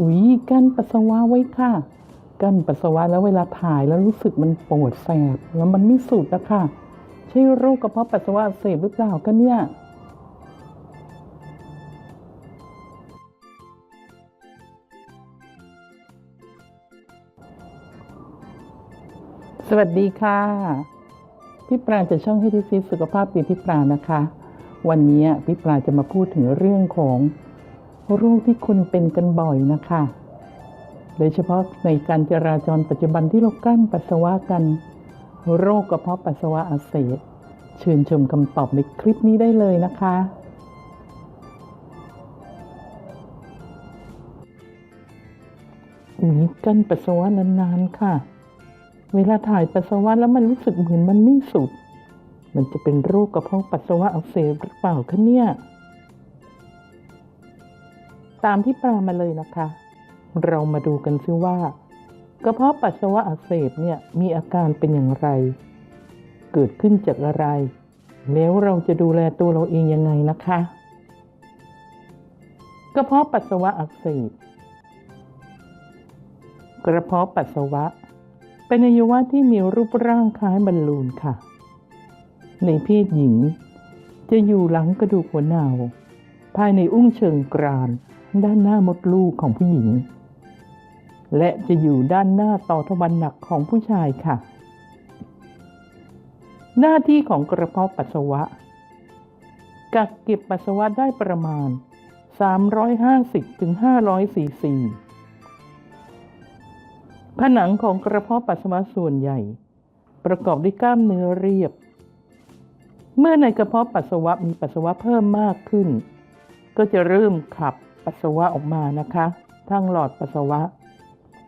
อุ้ยกั้นปัสสาวะไว้ค่ะ กั้นปัสสาวะแล้วเวลาถ่ายแล้วรู้สึกมันปวดแสบแล้วมันไม่สุดนะคะใช่โรคกระเพาะปัสสาวะเสบหรือเปล่ากันเนี่ยสวัสดีค่ะ พี่ปราจะช่องให้ที่ฟิสุขภาพดีพี่ปรานะคะ วันนี้พี่ปราจะมาพูดถึงเรื่องของ โรคที่คนเป็นกันบ่อยนะคะ โดยเฉพาะในการจราจรปัจจุบันที่เรากั้นปัสสาวะกัน โรคกระเพาะปัสสาวะอักเสบเชิญชมคำตอบในคลิปนี้ได้เลยนะคะอุ้ยกั้นปัสสาวะนานๆค่ะ เวลาถ่ายปัสสาวะแล้วมันรู้สึกเหมือนมันไม่สุด มันจะเป็นโรคกระเพาะปัสสาวะอักเสบหรือเปล่าคะเนี่ย ตามที่ปลามาเลยนะคะ เรามาดูกันซิว่ากระเพาะปัสสาวะอักเสบเนี่ยมีอาการเป็นอย่างไร เกิดขึ้นจากอะไร แล้วเราจะดูแลตัวเราเองยังไงนะคะ กระเพาะปัสสาวะอักเสบกระเพาะปัสสาวะ เป็นอวัยวะที่มีรูปร่างคล้ายบอลลูนค่ะ ในเพศหญิง จะอยู่หลังกระดูกหัวหนาวภายในอุ้งเชิงกราน ด้านหน้ามดลูกของผู้หญิง และจะอยู่ด้านหน้าต่อทวารหนักของผู้ชายค่ะ หน้าที่ของกระเพาะปัสสาวะ กักเก็บปัสสาวะได้ประมาณ 350-500ซีซีผนังของกระเพาะปัสสาวะส่วนใหญ่ ประกอบด้วยกล้ามเนื้อเรียบ เมื่อในกระเพาะปัสสาวะมีปัสสาวะเพิ่มมากขึ้น ก็จะเริ่มขับ ปัสสาวะออกมานะคะทางหลอดปัสสาวะ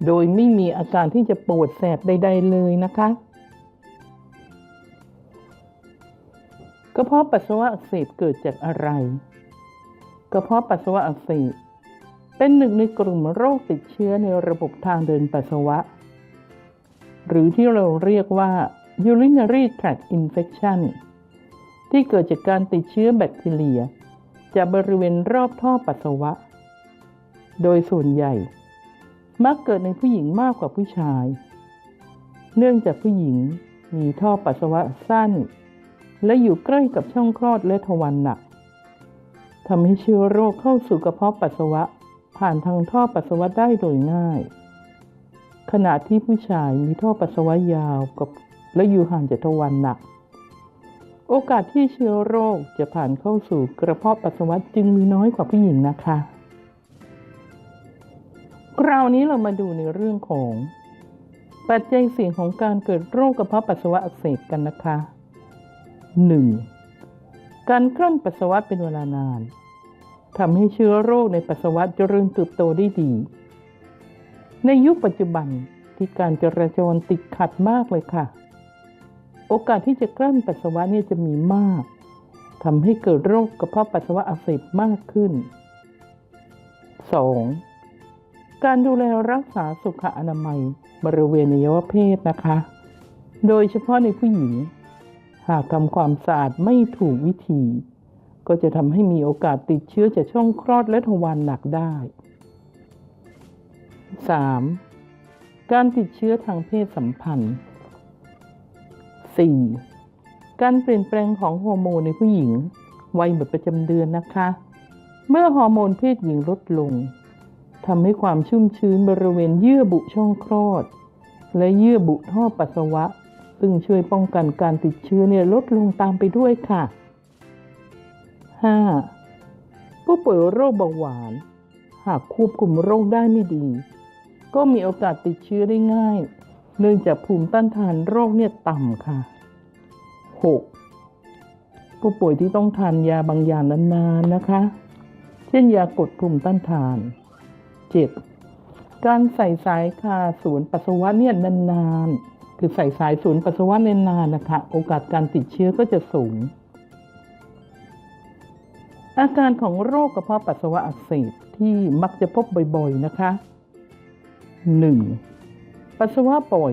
โดยไม่มีอาการที่จะปวดแสบใด ๆ เลยนะคะกระเพาะปัสสาวะอักเสบเกิดจากอะไรกระเพาะปัสสาวะอักเสบเป็นหนึ่งในกลุ่มโรคติดเชื้อในระบบทางเดินปัสสาวะ หรือที่เราเรียกว่า urinary tract infection ที่เกิดจากการติดเชื้อแบคทีเรีย จากบริเวณรอบท่อปัสสาวะ โดยส่วนใหญ่ มักเกิดในผู้หญิงมากกว่าผู้ชาย เนื่องจากผู้หญิงมีท่อปัสสาวะสั้น และอยู่ใกล้กับช่องคลอดและทวารหนักทำให้เชื้อโรคเข้าสู่กระเพาะปัสสาวะผ่านทางท่อปัสสาวะได้โดยง่าย ขณะที่ผู้ชายมีท่อปัสสาวะยาวกับและอยู่ห่างจากทวารหนัก โอกาสที่เชื้อโรคจะผ่านเข้าสู่กระเพาะปัสสาวะจึงมีน้อยกว่าผู้หญิงนะคะ คราวนี้เรามาดูในเรื่องของ ปัจจัยเสี่ยงของการเกิดโรคกระเพาะปัสสาวะอักเสบกันนะคะ 1. การกลั้นปัสสาวะเป็นเวลานานทำให้เชื้อโรคในปัสสาวะเจริญเติบโตได้ดี ในยุคปัจจุบันที่การจราจรติดขัดมากเลยค่ะ โอกาสที่จะกลั้นปัสสาวะเนี่ยจะมีมากทำให้เกิดโรคกระเพาะปัสสาวะอักเสบมากขึ้น 2. การดูแลรักษาสุขอนามัยบริเวณอวัยวะเพศนะคะ โดยเฉพาะในผู้หญิง หากทำความสะอาดไม่ถูกวิธี ก็จะทำให้มีโอกาสติดเชื้อจากช่องคลอดและทวารหนักได้ 3. การติดเชื้อทางเพศสัมพันธ์ 4. การเปลี่ยนแปลงของฮอร์โมนในผู้หญิงวัยหมดประจำเดือนนะคะ เมื่อฮอร์โมนเพศหญิงลดลง ทำให้ความชุ่มชื้นบริเวณเยื่อบุช่องคลอด และเยื่อบุท่อปัสสาวะ ซึ่งช่วยป้องกันการติดเชื้อเนี่ยลดลงตามไปด้วยค่ะ 5. ผู้ป่วยโรคเบาหวาน หากควบคุมโรคได้ไม่ดี ก็มีโอกาสติดเชื้อได้ง่าย เนื่องจากภูมิต้านทานโรคเนี่ยต่ำค่ะ 6. ผู้ป่วยที่ต้องทานยาบางอย่างนานๆนะคะ เช่นยากดภูมิต้านทาน 7. การใส่สายคาสูนปัสสาวะเนี่ยนานๆ คือใส่สายสูนปัสสาวะนานๆนะคะ โอกาสการติดเชื้อก็จะสูง อาการของโรคกระเพาะปัสสาวะอักเสบที่มักจะพบบ่อยๆนะคะ 1. ปัสสาวะปล่อย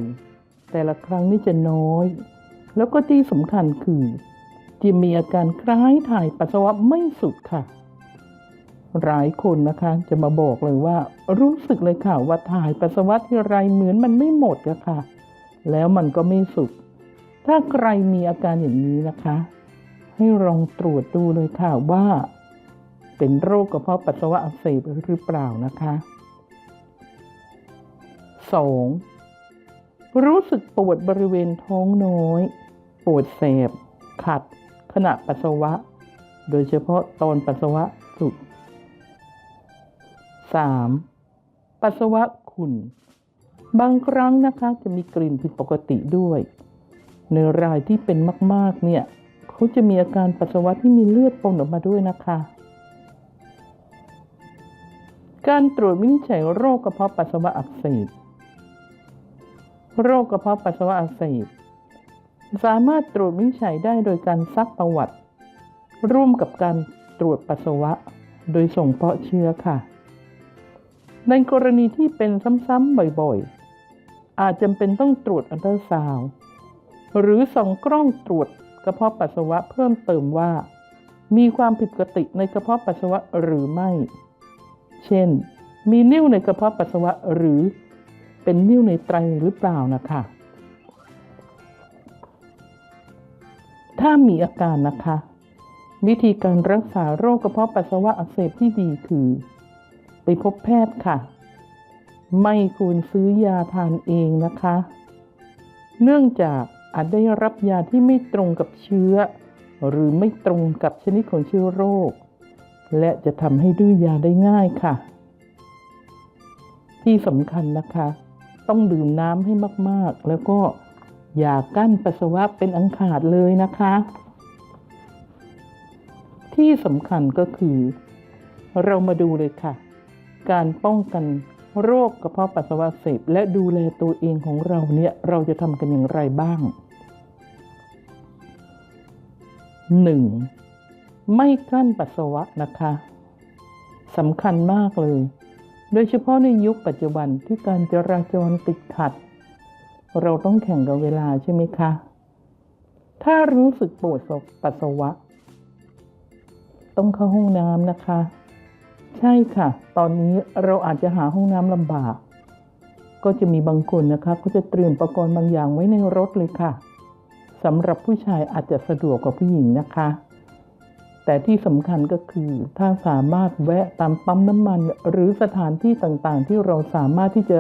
แต่ละครั้งนี่จะน้อย แล้วก็ที่สำคัญคือ จะมีอาการคล้ายถ่ายปัสสาวะไม่สุดค่ะ หลายคนนะคะจะมาบอกเลยว่า รู้สึกเลยค่ะว่าถ่ายปัสสาวะที่ไรเหมือนมันไม่หมดอะค่ะ แล้วมันก็ไม่สุก ถ้าใครมีอาการอย่างนี้นะคะ ให้ลองตรวจดูเลยค่ะว่า เป็นโรคกระเพาะปัสสาวะอักเสบหรือเปล่านะคะ 2. รู้สึกปวดบริเวณท้องน้อย ปวดแสบ ขัด ขณะปัสสาวะ โดยเฉพาะตอนปัสสาวะสุด 3. ปัสสาวะขุ่น บางครั้งนะคะจะมีกลิ่นผิดปกติด้วย ในรายที่เป็นมาก ๆ เนี่ยเขาจะมีอาการปัสสาวะที่มีเลือดปนออกมาด้วยนะคะ การตรวจวินิจฉัยโรคกระเพาะปัสสาวะอักเสบ โรคกระเพาะปัสสาวะอักเสบสามารถตรวจวินิจฉัยได้โดยการซักประวัติ ร่วมกับการตรวจปัสสาวะ โดยส่งเพาะเชื้อค่ะ ในกรณีที่เป็นซ้ำๆบ่อยๆ อาจจำเป็นต้องตรวจอัลตราซาวด์หรือส่องกล้องตรวจกระเพาะปัสสาวะเพิ่มเติมว่า มีความผิดปกติในกระเพาะปัสสาวะหรือไม่ เช่น มีนิ่วในกระเพาะปัสสาวะหรือเป็นนิ่วในไตรหรือเปล่านะคะ ถ้ามีอาการนะคะ วิธีการรักษาโรคกระเพาะปัสสาวะอักเสบที่ดีคือ ไปพบแพทย์ค่ะ ไม่ควรซื้อยาทานเองนะคะ เนื่องจากอาจได้รับยาที่ไม่ตรงกับเชื้อ หรือไม่ตรงกับชนิดของเชื้อโรค และจะทำให้ดื้อยาได้ง่ายค่ะ ที่สำคัญนะคะ ต้องดื่มน้ำให้มากๆ แล้วก็อย่ากั้นปัสสาวะเป็นอันขาดเลยนะคะ ที่สำคัญก็คือ เรามาดูเลยค่ะ การป้องกันโรคกระเพาะปัสสาวะเสบและดูแลตัวเองของเราเนี่ยเราจะทำกันอย่างไรบ้าง 1. ไม่กลั้นปัสสาวะนะคะสำคัญมากเลย โดยเฉพาะในยุคปัจจุบันที่การจราจรติดขัด เราต้องแข่งกับเวลาใช่ไหมคะ ถ้ารู้สึกปวดปัสสาวะ ต้องเข้าห้องน้ำนะคะ ใช่ค่ะ ตอนนี้เราอาจจะหาห้องน้ำลำบาก ก็จะมีบางคนนะคะก็จะเตรียมอุปกรณ์บางอย่างไว้ในรถเลยค่ะสำหรับผู้ชายอาจจะสะดวกกว่าผู้หญิงนะคะ แต่ที่สำคัญก็คือถ้าสามารถแวะตามปั๊มน้ำมัน หรือสถานที่ต่างๆ ที่เราสามารถที่จะ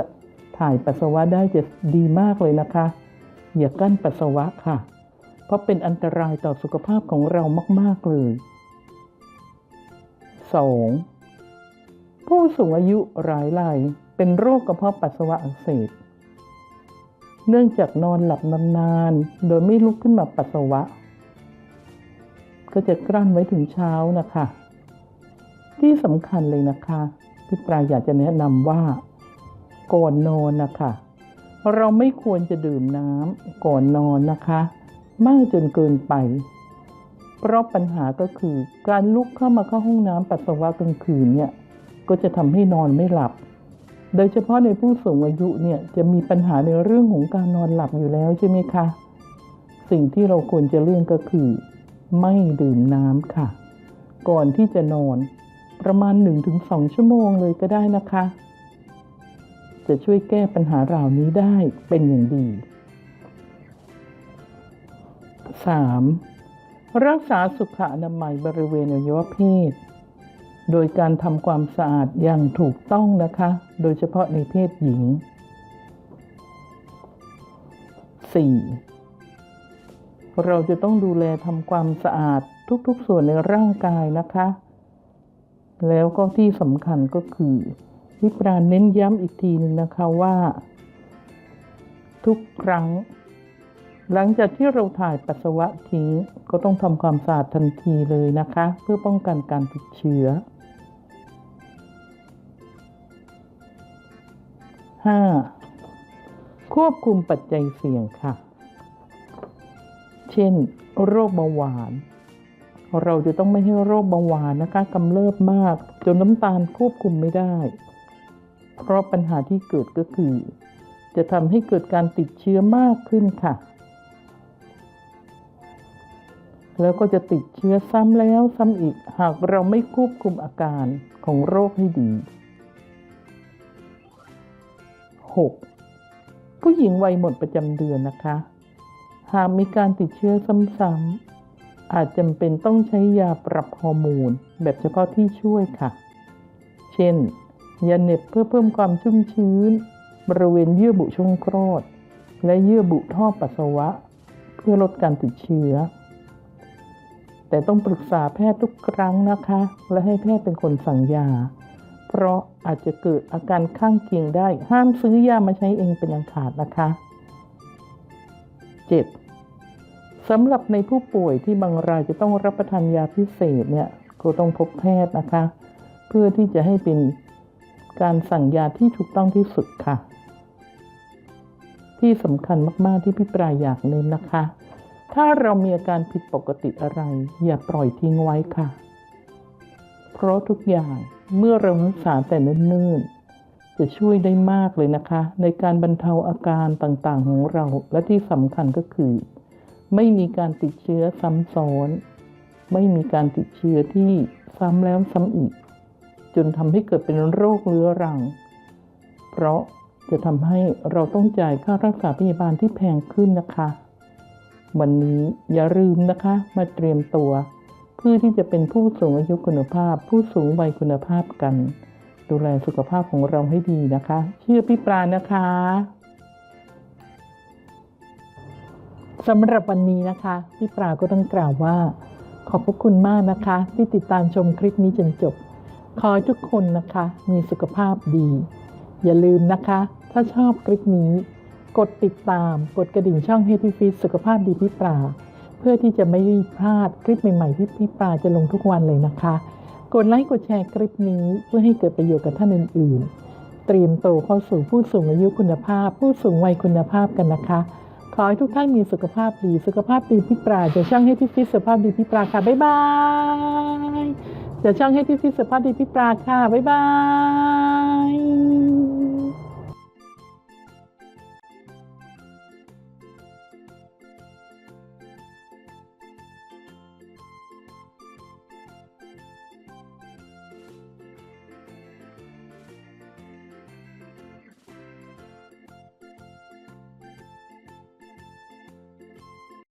ถ่ายปัสสาวะได้จะดีมากเลยนะคะ อย่ากั้นปัสสาวะค่ะ เพราะเป็นอันตรายต่อสุขภาพของเรามาก ๆ เลย 2. ผู้สูงอายุหลายรายเป็นโรคกระเพาะปัสสาวะอักเสบ เนื่องจากนอนหลับนานๆโดยไม่ลุกขึ้นมาปัสสาวะ ก็จะกลั้นไว้ถึงเช้านะคะ ที่สำคัญเลยนะคะพี่ปลาอยากจะแนะนำว่า ก่อนนอนนะคะ เราไม่ควรจะดื่มน้ำก่อนนอนนะคะ มากจนเกินไป เพราะปัญหาก็คือการลุกเข้ามาเข้าห้องน้ำปัสสาวะกลางคืนเนี่ย ก็จะทำให้นอนไม่หลับ โดยเฉพาะในผู้สูงอายุเนี่ยจะมีปัญหาในเรื่องของการนอนหลับอยู่แล้วใช่ไหมคะ สิ่งที่เราควรจะเลี่ยงก็คือ ไม่ดื่มน้ำค่ะ ก่อนที่จะนอน ประมาณ 1-2 ชั่วโมงเลยก็ได้นะคะ จะช่วยแก้ปัญหาเหล่านี้ได้เป็นอย่างดี 3. รักษาสุขอนามัยบริเวณอวัยวะเพศ โดยการทำความสะอาดอย่างถูกต้องนะคะ โดยเฉพาะในเพศหญิง 4. เราจะต้องดูแลทำความสะอาดทุกๆส่วนในร่างกายนะคะ แล้วก็ที่สำคัญก็คือวิปราเน้นย้ำอีกทีหนึ่งนะคะว่า ทุกครั้ง หลังจากที่เราถ่ายปัสสาวะทิ้ง ก็ต้องทำความสะอาดทันทีเลยนะคะ เพื่อป้องกันการติดเชื้อ 5. ควบคุมปัจจัยเสี่ยงค่ะ เช่น โรคเบาหวาน เราจะต้องไม่ให้โรคเบาหวานนะคะกำเริบมาก จนน้ำตาลควบคุมไม่ได้ เพราะปัญหาที่เกิดก็คือ จะทำให้เกิดการติดเชื้อมากขึ้นค่ะ แล้วก็จะติดเชื้อซ้ำแล้วซ้ำอีก หากเราไม่ควบคุมอาการของโรคให้ดี 6. ผู้หญิงวัยหมดประจำเดือนนะคะ หากมีการติดเชื้อซ้ำๆ อาจจำเป็นต้องใช้ยาปรับฮอร์โมนแบบเฉพาะที่ช่วยค่ะ เช่น ยาเหน็บเพื่อเพิ่มความชุ่มชื้น บริเวณเยื่อบุช่องคลอด และเยื่อบุท่อปัสสาวะ เพื่อลดการติดเชื้อ แต่ต้องปรึกษาแพทย์ทุกครั้งนะคะ และให้แพทย์เป็นคนสั่งยา เพราะอาจจะเกิดอาการข้างเคียงได้ ห้ามซื้อยามาใช้เองเป็นอันขาดนะคะ 7. สำหรับในผู้ป่วยที่บางรายจะต้องรับประทานยาพิเศษเนี่ยก็ต้องพบแพทย์นะคะ เพื่อที่จะให้เป็นการสั่งยาที่ถูกต้องที่สุดค่ะ ที่สำคัญมากๆที่พี่ปลายอยากเน้นนะคะ ถ้าเรามีอาการผิดปกติอะไร อย่าปล่อยทิ้งไว้ค่ะ เพราะทุกอย่างเมื่อเรารักษาแต่เนิ่นๆ จะช่วยได้มากเลยนะคะ ในการบรรเทาอาการต่างๆ ของเรา และที่สำคัญก็คือ ไม่มีการติดเชื้อซ้ำซ้อน ไม่มีการติดเชื้อที่ซ้ำแล้วซ้ำอีก จนทำให้เกิดเป็นโรคเรื้อรัง เพราะจะทำให้เราต้องจ่ายค่ารักษาพยาบาลที่แพงขึ้นนะคะ วันนี้อย่าลืมนะคะ มาเตรียมตัว พื่อที่จะเป็นผู้สูงอายุคุณภาพ ผู้สูงวัยคุณภาพกัน ดูแลสุขภาพของเราให้ดีนะคะ เชื่อพี่ปลานะคะสำหรับวันนี้นะคะ พี่ปลาก็ต้องกล่าวว่า ขอบพระคุณมากนะคะ ที่ติดตามชมคลิปนี้จนจบ ขอให้ทุกคนนะคะ มีสุขภาพดี อย่าลืมนะคะ ถ้าชอบคลิปนี้ กดติดตาม กดกระดิ่งช่อง h e a d y f i t สุขภาพดีพี่ปลา พื่อที่จะไม่พลาดคลิปใหม่ ๆ ที่พี่ปลาจะลงทุกวันเลยนะคะ กดไลค์กดแชร์คลิปนี้เพื่อให้เกิดประโยชน์กับท่านอื่น ๆ เตรียมโตเข้าสู่ผู้สูงอายุคุณภาพ ผู้สูงวัยคุณภาพกันนะคะ ขอให้ทุกท่านมีสุขภาพดี สุขภาพดีพี่ปลาจะช่างให้ที่ฟิตสุขภาพดีพี่ปลาค่ะบ๊ายบายจะช่างให้ที่ฟิตสุขภาพดีพี่ปลาค่ะบ๊ายบาย